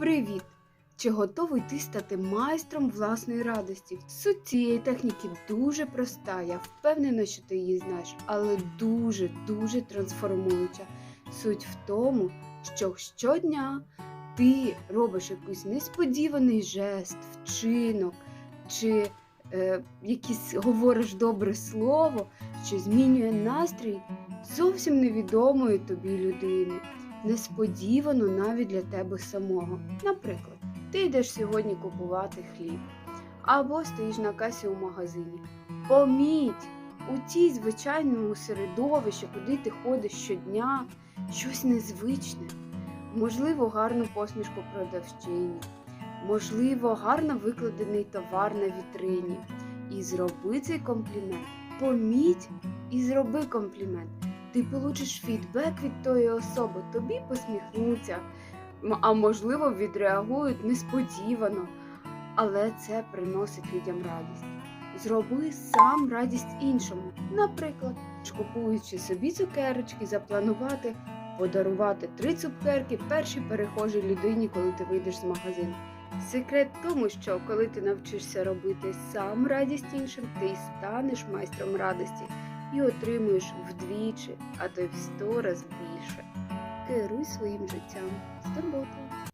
Привіт! Чи готовий ти стати майстром власної радості? Суть цієї техніки дуже проста. Я впевнена, що ти її знаєш, але дуже дуже трансформуюча. Суть в тому, що щодня ти робиш якийсь несподіваний жест, вчинок чи е, якийсь говориш добре слово, що змінює настрій зовсім невідомої тобі людини несподівано навіть для тебе самого. Наприклад, ти йдеш сьогодні купувати хліб або стоїш на касі у магазині. Поміть, у тій звичайному середовищі, куди ти ходиш щодня, щось незвичне, можливо, гарну посмішку продавчині, можливо, гарно викладений товар на вітрині. І зроби цей комплімент. Поміть і зроби комплімент ти получиш фідбек від тої особи, тобі посміхнуться, а можливо, відреагують несподівано. Але це приносить людям радість. Зроби сам радість іншому. Наприклад, купуючи собі цукерочки, запланувати подарувати три цукерки першій перехожій людині, коли ти вийдеш з магазину. Секрет в тому, що коли ти навчишся робити сам радість іншим, ти й станеш майстром радості і отримуєш вдвічі, а то й в сто раз більше. Керуй своїм життям з турботою.